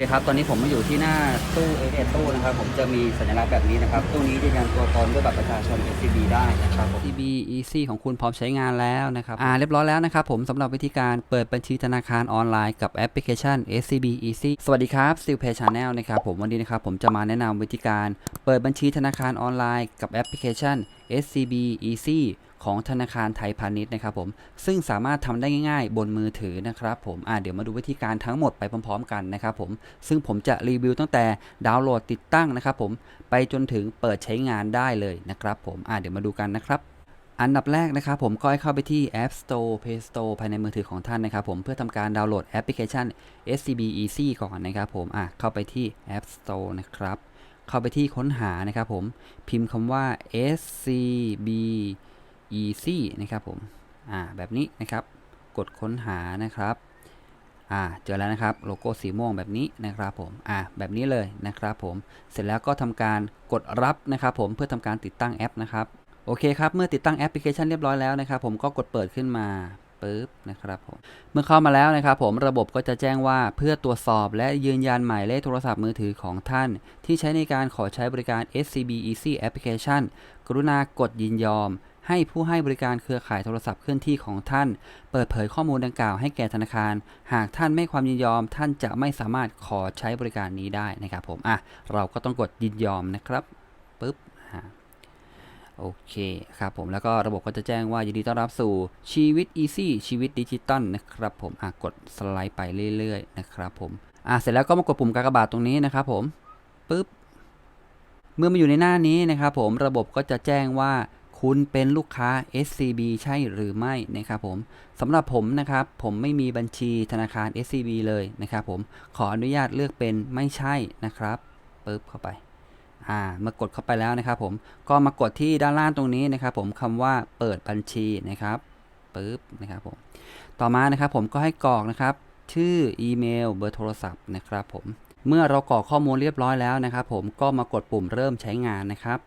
โอเคครับ ตอนนี้ผมมาอยู่ที่หน้าตู้เอเอตู้นะครับ ผมจะมีสัญลักษณ์แบบนี้นะครับ ตู้นี้ยืนยันตัวตนด้วยบัตรประชาชน SCB ได้นะครับ SCB Easy ของคุณพร้อมใช้งานแล้วนะครับ อ่า เรียบร้อยแล้วนะครับ ผมสำหรับวิธีการเปิดบัญชีธนาคารออนไลน์กับแอปพลิเคชัน SCB Easy สวัสดีครับ s t i l Pay Channel นะครับ ผมวันนี้นะครับผมจะมาแนะนำวิธีการเปิดบัญชีธนาคารออนไลน์กับแอปพลิเคชัน SCB Easy ของธนาคารไทยพาณิชย์นะครับผมซึ่งสามารถทำได้ง่าย ๆ บนมือถือนะครับผมอ่าเดี๋ยวมาดูวิธีการทั้งหมดไปพร้อม ๆ กันนะครับผมซึ่งผมจะรีวิวตั้งแต่ดาวน์โหลดติดตั้งนะครับผมไปจนถึงเปิดใช้งานได้เลยนะครับผมอ่าเดี๋ยวมาดูกันนะครับอันดับแรกนะครับผมก็ให้เข้าไปที่ App Store Play Store ภายในมือถือของท่านนะครับผมเพื่อทำการดาวน์โหลดแอปพลิเคชัน SCB Easy ก่อนนะครับผมอะเข้าไปที่ App Store นะครับ เข้าไปที่ค้นหานะครับผมพิมพ์คำว่า SCB Easy นะครับผมอ่าแบบนี้นะครับ กดค้นหานะครับอ่าเจอแล้วนะครับ โลโก้สีม่วงแบบนี้นะครับผมอ่าแบบนี้เลยนะครับผมเสร็จแล้วก็ทำการกดรับนะครับผมเพื่อทำการติดตั้งแอปนะครับโอเคครับเมื่อติดตั้งแอปพลิเคชันเรียบร้อยแล้วนะครับผมก็กดเปิดขึ้นมาปึ๊บนะครับผมเมื่อเข้ามาแล้วนะครับผมระบบก็จะแจ้งว่าเพื่อตรวจสอบและยืนยันหมายเลขโทรศัพท์มือถือของท่าน ที่ใช้ในการขอใช้บริการ SCB Easy Application กรุณากดยินยอม ให้ผู้ให้บริการเครือข่ายโทรศัพท์เคลื่อนที่ของท่าน เปิดเผยข้อมูลดังกล่าวให้แก่ธนาคาร หากท่านไม่ความยินยอม ท่านจะไม่สามารถขอใช้บริการนี้ได้นะครับผมอะเราก็ต้องกดยินยอมนะครับปึ๊บโอเคครับผมแล้วก็ระบบก็จะแจ้งว่ายินดีต้อนรับสู่ชีวิต Easy ชีวิตดิจิตอลนะครับผมอะกดสไลด์ไปเรื่อยๆนะครับผมอะเสร็จแล้วก็มากดปุ่มกากบาทตรงนี้นะครับผมปึ๊บเมื่อมาอยู่ในหน้านี้นะครับผมระบบก็จะแจ้งว่า คุณเป็นลูกค้า SCB ใช่หรือไม่นะครับผมสำหรับผมนะครับ ผมไม่มีบัญชีธนาคาร SCB เลยนะครับผมขออนุญาตเลือกเป็นไม่ใช่นะครับปึ๊บเข้าไปอ่าเมื่อกดเข้าไปแล้วนะครับผมก็มากดที่ด้านล่างตรงนี้นะครับ ผมคำว่าเปิดบัญชีนะครับปึ๊บนะครับผมต่อมานะครับผมก็ให้กรอกนะครับ ชื่ออีเมลเบอร์โทรศัพท์นะครับผมเมื่อเรากรอกข้อมูลเรียบร้อยแล้วนะครับ ผมก็มากดปุ่มเริ่มใช้งานนะครับ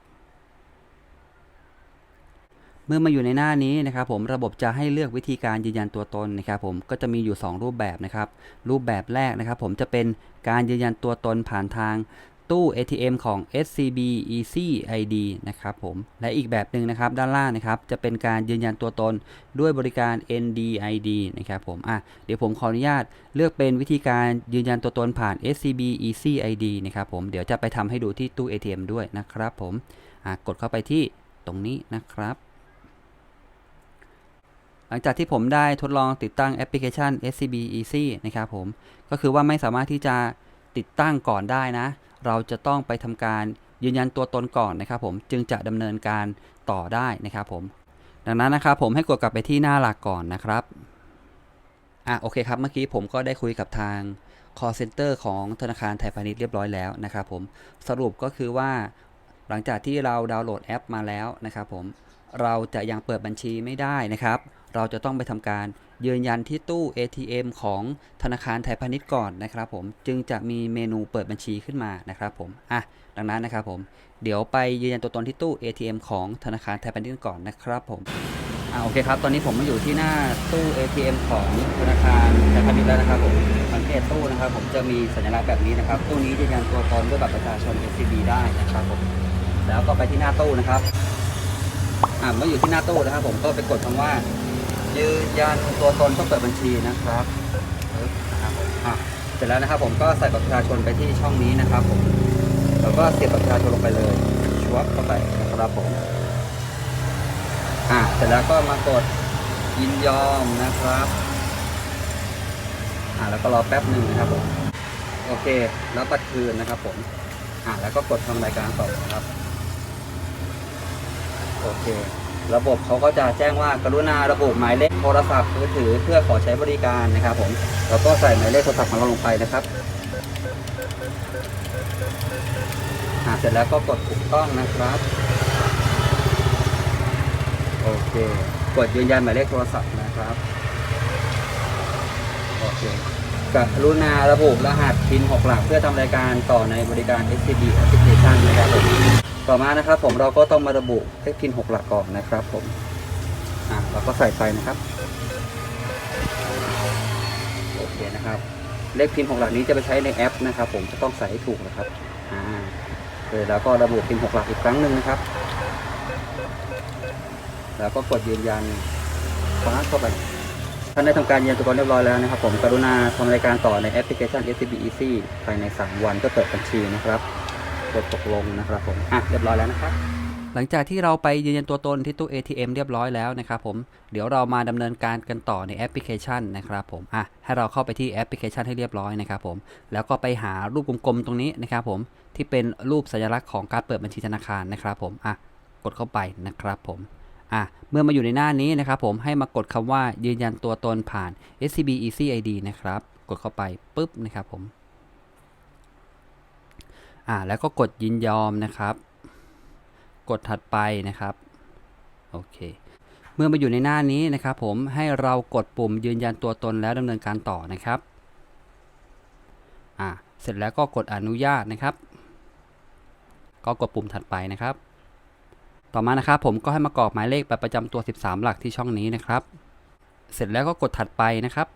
เมื่อมาอยู่ในหน้านี้นะครับผมระบบจะให้เลือกวิธีการยืนยันตัวตนนะครับผมก็จะมีอยู่ 2 รูปแบบนะครับ รูปแบบแรกนะครับผมจะเป็นการยืนยันตัวตนผ่านทางตู้ ATM ของ SCB Easy ID นะครับผม และอีกแบบหนึ่งนะครับด้านล่างนะครับจะเป็นการยืนยันตัวตนด้วยบริการ NDID นะครับผม อะเดี๋ยวผมขออนุญาตเลือกเป็นวิธีการยืนยันตัวตนผ่าน SCB Easy ID นะครับผม เดี๋ยวจะไปทำให้ดูที่ตู้ ATM ด้วยนะครับผม อะกดเข้าไปที่ตรงนี้นะครับ ลังจากที่ผมได้ทดลองติดตั้งแอปพลิเคชัน SCB Easy นะครับผม ก็คือว่าไม่สามารถที่จะติดตั้งก่อนได้นะ เราจะต้องไปทำการยืนยันตัวตนก่อนนะครับผมจึงจะดำเนินการต่อได้นะครับผม ดังนั้นนะครับผมให้กดกลับไปที่หน้าหลักก่อนนะครับอะโอเคครับเมื่อกี้ผมก็ได้คุยกับทาง call center ของธนาคารไทยพาณิชย์เรียบร้อยแล้วนะครับผมสรุปก็คือว่า ลังจากที่เราดาวน์โหลดแอปมาแล้วนะครับผมเราจะยังเปิดบัญชีไม่ได้นะครับ เราจะต้องไปทำการยืนยันที่ตู้ ATM ของธนาคารไทยพาณิชย์ก่อนนะครับผมจึงจะมีเมนูเปิดบัญชีขึ้นมานะครับผมอะดังนั้นนะครับผมเดี๋ยวไปยืนยันตัวตนที่ตู้ ATM ของธนาคารไทยพาณิชย์ก่อนนะครับผมอะโอเคครับ ตอนนี้ผมมาอยู่ที่หน้าตู้ ATM ของธนาคารไทยพาณิชย์แล้วนะครับผมสังเกตตู้นะครับ ผมจะมีสัญลักษณ์แบบนี้นะครับตู้นี้ยืนยันตัวตนด้วยบัตรประชาชน SCB ได้นะครับผม แล้วก็ไปที่หน้าตู้นะครับอ่าเมื่ออยู่ที่หน้าตู้นะครับ ผมก็ไปกดคำว่า ยืนยันตัวตนเพื่อเปิดบัญชีนะครับอะเสร็จแล้วนะครับ ผมก็ใส่บัตรประชาชนไปที่ช่องนี้นะครับ ผมแล้วก็เสียบบัตรประชาชนลงไปเลยชวบเข้าไปนะครับผมอะเสร็จแล้วก็มากดยินยอมนะครับอ่าแล้วก็รอแป๊บหนึ่งนะครับผมโอเค แล้วบัตรคืนนะครับผมอ่าแล้วก็กดทำรายการต่อครับ โอเค ระบบเขาก็จะแจ้งว่ากรุณาระบุหมายเลขโทรศัพท์มือถือเพื่อขอใช้บริการนะครับผมแล้วก็ใส่หมายเลขโทรศัพท์ของเราลงไปนะครับอ่าเสร็จแล้วก็กดถูกต้องนะครับ โอเค กดยืนยันหมายเลขโทรศัพท์นะครับโอเคกรุณาระบุรหัสพิน6หลักเพื่อทำรายการต่อในบริการ SCB Application นะครับผม ต่อมานะครับ ผมเราก็ต้องมาระบุเลขพิน6หลักก่อนนะครับผมอะเราก็ใส่ไปนะครับโอเคนะครับ เลขพินหกหลักนี้จะไปใช้ในแอปนะครับ ผมจะต้องใส่ให้ถูกนะครับอ่าเสร็จแล้วก็ระบุพินหกหลักอีกครั้งหนึ่งนะครับ แล้วก็กดยืนยันคว้าเข้าไปท่านได้ทำการยืนยันตัวตนเรียบร้อยแล้วนะครับ ผมกรุณาทำรายการต่อในแอปพลิเคชัน SCB Easy ภายใน 3 วันก็เปิดบัญชีนะครับ กดตกลงนะครับผมอะเรียบร้อยแล้วนะครับ หลังจากที่เราไปยืนยันตัวตนที่ตู้ ATM เรียบร้อยแล้วนะครับผมเดี๋ยวเรามาดำเนินการกันต่อในแอปพลิเคชันนะครับผมอะให้เราเข้าไปที่แอปพลิเคชันให้เรียบร้อยนะครับผมแล้วก็ไปหารูปกลมๆตรงนี้นะครับผมที่เป็นรูปสัญลักษณ์ของการเปิดบัญชีธนาคารนะครับผมอะกดเข้าไปนะครับผมอะเมื่อมาอยู่ในหน้านี้นะครับผมให้มากดคำว่ายืนยันตัวตนผ่าน SCB Easy ID นะครับกดเข้าไปปุ๊บนะครับผม อ่าแล้วก็กดยินยอมนะครับ กดถัดไปนะครับโอเคเมื่อมาอยู่ในหน้านี้นะครับผมให้เรากดปุ่มยืนยันตัวตนแล้วดำเนินการต่อนะครับอ่าเสร็จแล้วก็กดอนุญาตนะครับ ก็กดปุ่มถัดไปนะครับ ต่อมานะครับผมก็ให้มากรอกหมายเลขบัตรประจำตัว 13 หลักที่ช่องนี้นะครับ เสร็จแล้วก็กดถัดไปนะครับ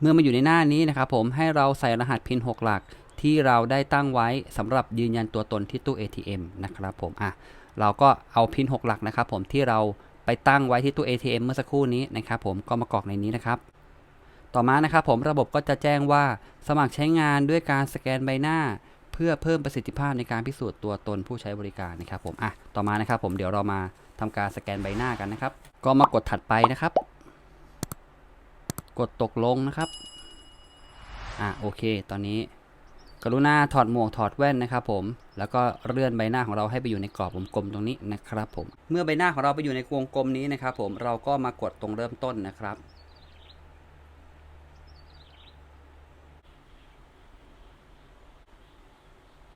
เมื่อมาอยู่ในหน้านี้นะครับ ผมให้เราใส่รหัสพิน 6 หลัก ที่เราได้ตั้งไว้สำหรับยืนยันตัวตนที่ตู้ ATM นะครับผมอะเราก็เอาพิน6หลักนะครับผมที่เราไปตั้งไว้ที่ตู้ ATM เมื่อสักครู่นี้นะครับผมก็มากรอกในนี้นะครับ ต่อมานะครับผมระบบก็จะแจ้งว่าสมัครใช้งานด้วยการสแกนใบหน้า เพื่อเพิ่มประสิทธิภาพในการพิสูจน์ตัวตนผู้ใช้บริการนะครับผมอะต่อมานะครับผมเดี๋ยวเรามาทำการสแกนใบหน้ากันนะครับ ก็มากดถัดไปนะครับ กดตกลงนะครับอะโอเค ตอนนี้ กรุณาถอดหมวกถอดแว่นนะครับผม แล้วก็เลื่อนใบหน้าของเราให้ไปอยู่ในกรอบวงกลมตรงนี้นะครับผม เมื่อใบหน้าของเราไปอยู่ในวงกลมนี้นะครับผม เราก็มากดตรงเริ่มต้นนะครับ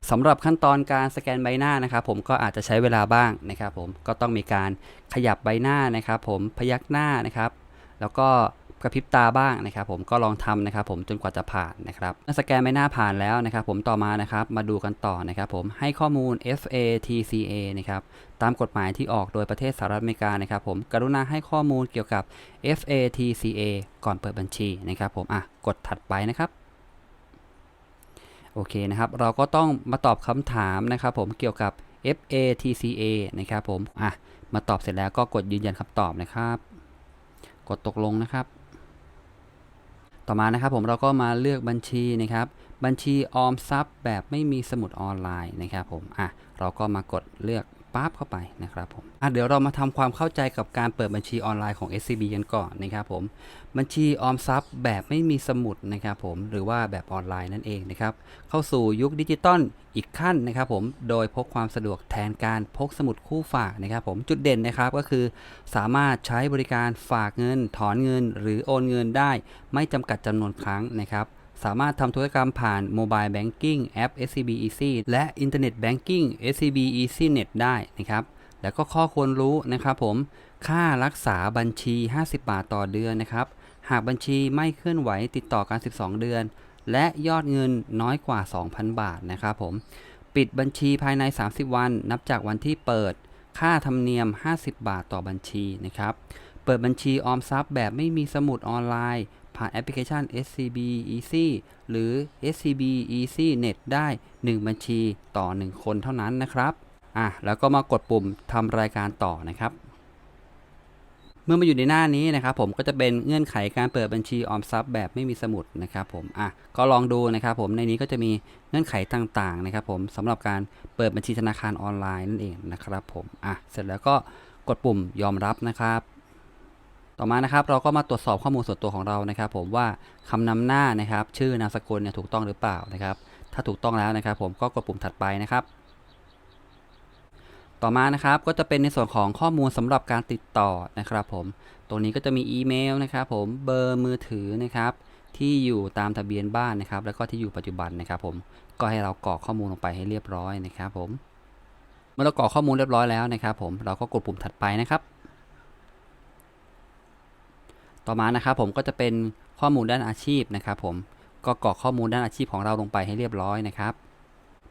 สำหรับขั้นตอนการสแกนใบหน้านะครับผมก็อาจจะใช้เวลาบ้างนะครับผม ก็ต้องมีการขยับใบหน้านะครับผม พยักหน้านะครับ แล้วก็ กระพริบตาบ้างนะครับผมก็ลองทำนะครับผมจนกว่าจะผ่านนะครับเมื่อสแกนใบหน้าผ่านแล้วนะครับผมต่อมานะครับมาดูกันต่อนะครับผมให้ข้อมูล FATCA นะครับตามกฎหมายที่ออกโดยประเทศสหรัฐอเมริกานะครับผมกรุณาให้ข้อมูลเกี่ยวกับ FATCA ก่อนเปิดบัญชีนะครับผมอะกดถัดไปนะครับโอเคนะครับเราก็ต้องมาตอบคำถามนะครับผมเกี่ยวกับ FATCA นะครับผมอะมาตอบเสร็จแล้วก็กดยืนยันคำตอบนะครับ กดตกลงนะครับ ต่อมานะครับผมเราก็มาเลือกบัญชีนะครับ บัญชีออมทรัพย์แบบไม่มีสมุดออนไลน์นะครับผมอะเราก็มากดเลือก ปั๊บเข้าไปนะครับผมอะเดี๋ยวเรามาทำความเข้าใจกับการเปิดบัญชีออนไลน์ของ SCB กันก่อนนะครับผมบัญชีออมทรัพย์แบบไม่มีสมุดนะครับผมหรือว่าแบบออนไลน์นั่นเองนะครับเข้าสู่ยุคดิจิตอลอีกขั้นนะครับผมโดยพกความสะดวกแทนการพกสมุดคู่ฝากนะครับผมจุดเด่นนะครับก็คือ สามารถใช้บริการฝากเงิน ถอนเงิน หรือโอนเงินได้ ไม่จำกัดจำนวนครั้งนะครับ สามารถทำธุรกรรมผ่าน Mobile Banking แอป SCB Easy และ Internet Banking SCB Easy Net ได้นะครับ แล้วก็ข้อควรรู้นะครับผม ค่ารักษาบัญชี 50 บาทต่อเดือนนะครับ หากบัญชีไม่เคลื่อนไหวติดต่อกัน 12 เดือน และยอดเงินน้อยกว่า 2,000 บาทนะครับผม ปิดบัญชีภายใน 30 วัน นับจากวันที่เปิด ค่าธรรมเนียม 50 บาทต่อบัญชีนะครับ เปิดบัญชีออมทรัพย์แบบไม่มีสมุดออนไลน์ ผ่านแอปพลิเคชัน SCB Easy หรือ SCB Easy Net ได้ 1 บัญชีต่อ 1 คนเท่านั้นนะครับอะแล้วก็มากดปุ่มทำรายการต่อนะครับ เมื่อมาอยู่ในหน้านี้นะครับ ผมก็จะเป็นเงื่อนไขการเปิดบัญชีออมทรัพย์แบบไม่มีสมุดนะครับผมอะก็ลองดูนะครับ ผมในนี้ก็จะมีเงื่อนไขต่างๆนะครับ ผมสำหรับการเปิดบัญชีธนาคารออนไลน์นั่นเองนะครับ ผมอะเสร็จแล้วก็กดปุ่มยอมรับนะครับ ต่อมานะครับเราก็มาตรวจสอบข้อมูลส่วนตัวของเรานะครับ ผมว่าคำนำหน้านะครับ ชื่อนามสกุลเนี่ยถูกต้องหรือเปล่านะครับ ถ้าถูกต้องแล้วนะครับ ผมก็กดปุ่มถัดไปนะครับ ต่อมานะครับก็จะเป็นในส่วนของข้อมูลสำหรับการติดต่อนะครับ ผมตรงนี้ก็จะมีอีเมลนะครับผมเบอร์มือถือนะครับ ที่อยู่ตามทะเบียนบ้านนะครับ แล้วก็ที่อยู่ปัจจุบันนะครับ ผมก็ให้เรากรอกข้อมูลลงไปให้เรียบร้อยนะครับ ผมเมื่อเรากรอกข้อมูลเรียบร้อยแล้วนะครับ ผมเราก็กดปุ่มถัดไปนะครับ ต่อมานะครับผมก็จะเป็นข้อมูลด้านอาชีพนะครับผมก็กรอกข้อมูลด้านอาชีพของเราลงไปให้เรียบร้อยนะครับ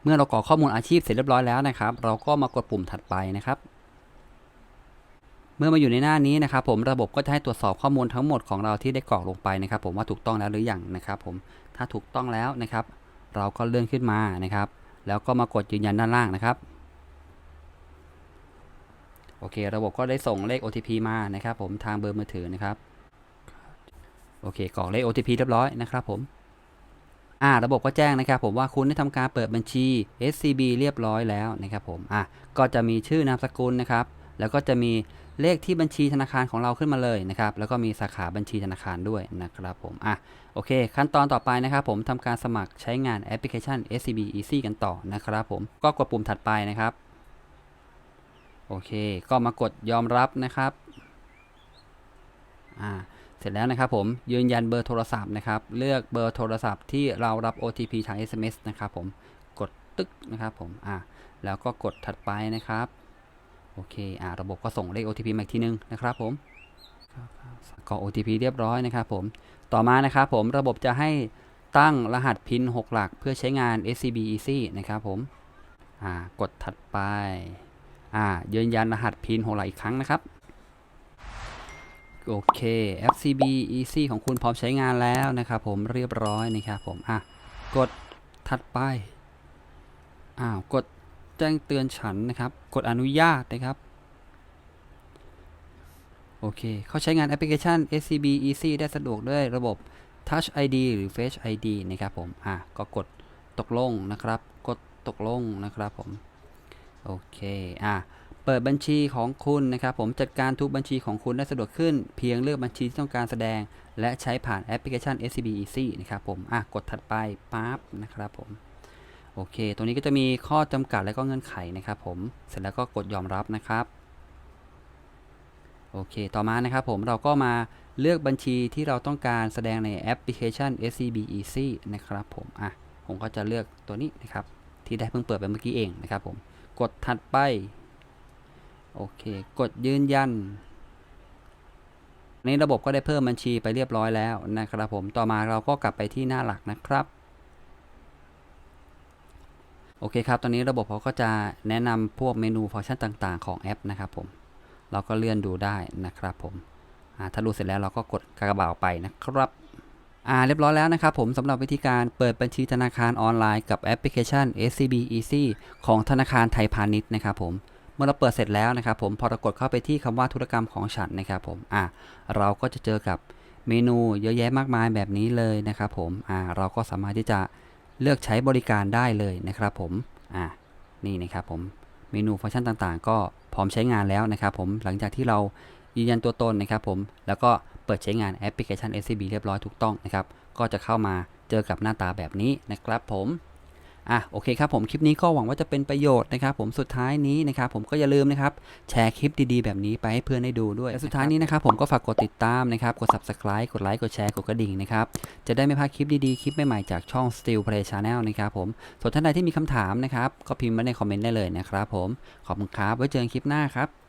เมื่อเรากรอกข้อมูลอาชีพเสร็จเรียบร้อยแล้วนะครับ เราก็มากดปุ่มถัดไปนะครับ เมื่อมาอยู่ในหน้านี้นะครับ ผมระบบก็จะให้ตรวจสอบข้อมูลทั้งหมดของเราที่ได้กรอกลงไปนะครับ ผมว่าถูกต้องแล้วหรือยังนะครับ ผมถ้าถูกต้องแล้วนะครับ เราก็เลื่อนขึ้นมานะครับ แล้วก็มากดยืนยันด้านล่างนะครับโอเค ระบบก็ได้ส่งเลข OTP มานะครับ ผมทางเบอร์มือถือนะครับ โอเคกรอกเลข OTP เรียบร้อยนะครับผมอ่าระบบก็แจ้งนะครับผมว่าคุณได้ทำการเปิดบัญชี SCB เรียบร้อยแล้วนะครับผมอะก็จะมีชื่อนามสกุลนะครับแล้วก็จะมีเลขที่บัญชีธนาคารของเราขึ้นมาเลยนะครับ แล้วก็มีสาขาบัญชีธนาคารด้วยนะครับผม อะ โอเค ขั้นตอนต่อไปนะครับผมทำการสมัครใช้งานแอปพลิเคชัน SCB Easy กันต่อนะครับผม ก็กดปุ่มถัดไปนะครับ โอเค ก็มากดยอมรับนะครับ อ่า เสร็จแล้วนะครับผมยืนยันเบอร์โทรศัพท์นะครับ เลือกเบอร์โทรศัพท์ที่เรารับ OTP ทาง SMS นะครับผมกดตึ๊กนะครับผมอ่าแล้วก็กดถัดไปนะครับโอเคอ่าระบบก็ส่งเลข OTP มาอีกทีนึงนะครับผมก็ OTP เรียบร้อยนะครับผมต่อมานะครับผมระบบจะให้ตั้งรหัสพิน 6 หลัก เพื่อใช้งาน SCB Easy นะครับผมอ่ากดถัดไปอ่ายืนยันรหัสพิน 6 หลักอีกครั้งนะครับ โอเค FCB Easy ของคุณพร้อมใช้งานแล้วนะครับผมเรียบร้อยนะครับผม อะ กดถัดไป อ้าว กดแจ้งเตือนฉันนะครับ กดอนุญาตนะครับโอเค เขาใช้งานแอปพลิเคชัน SCB Easy ได้สะดวกด้วยระบบ Touch ID หรือ Face ID นะครับผม อะ ก็กดตกลงนะครับ กดตกลงนะครับผม โอเค อะ เปิดบัญชีของคุณนะครับ ผมจัดการทุกบัญชีของคุณได้สะดวกขึ้น เพียงเลือกบัญชีที่ต้องการแสดง และใช้ผ่านแอปพลิเคชัน SCB Easy นะครับผมอะกดถัดไปปั๊บนะครับผมโอเค ตรงนี้ก็จะมีข้อจำกัดและก็เงื่อนไขนะครับผม เสร็จแล้วก็กดยอมรับนะครับ โอเค ต่อมานะครับผม เราก็มาเลือกบัญชีที่เราต้องการแสดงในแอปพลิเคชัน SCB Easy นะครับผม อะ ผมก็จะเลือกตัวนี้นะครับ ที่ได้เพิ่งเปิดไปเมื่อกี้เองนะครับผม กดถัดไป โอเค กดยืนยันนี้ระบบก็ได้เพิ่มบัญชีไปเรียบร้อยแล้วนะครับผม ต่อมาเราก็กลับไปที่หน้าหลักนะครับ โอเคครับ ตอนนี้ระบบเขาก็จะแนะนำพวกเมนูฟังก์ชันต่างๆ ของแอปนะครับผม เราก็เลื่อนดูได้นะครับผม ถ้ารู้เสร็จแล้วเราก็กดกระเป๋าไปนะครับอ่าเรียบร้อยแล้วนะครับผมสำหรับวิธีการเปิดบัญชีธนาคารออนไลน์กับแอปพลิเคชัน SCB Easy ของธนาคารไทยพาณิชย์นะครับผม เมื่อเราเปิดเสร็จแล้วนะครับผมพอเรากดเข้าไปที่คำว่าธุรกรรมของฉันนะครับผมอ่าเราก็จะเจอกับเมนูเยอะแยะมากมายแบบนี้เลยนะครับผมอ่าเราก็สามารถที่จะเลือกใช้บริการได้เลยนะครับผมอ่านี่นะครับผมเมนูฟังก์ชันต่างๆ ก็พร้อมใช้งานแล้วนะครับผมหลังจากที่เรายืนยันตัวตนนะครับผมแล้วก็เปิดใช้งานแอปพลิเคชัน SCB เรียบร้อยถูกต้องนะครับก็จะเข้ามาเจอกับหน้าตาแบบนี้นะครับผม อะโอเคครับผมคลิปนี้ก็หวังว่าจะเป็นประโยชน์นะครับผมสุดท้ายนี้นะครับผมก็อย่าลืมนะครับแชร์คลิปดีๆ แบบนี้ไปให้เพื่อนได้ดูด้วยและสุดท้ายนี้นะครับผมก็ฝากกดติดตามนะครับกด subscribe กดไลค์กดแชร์กดกระดิ่งนะครับจะได้ไม่พลาดคลิปดีๆคลิปใหม่ๆจากช่อง Steel Play Channel นะครับผมส่วนท่านใดที่มีคำถามนะครับก็พิมพ์มาในคอมเมนต์ได้เลยนะครับผมขอบคุณครับไว้เจอกันคลิปหน้าครับ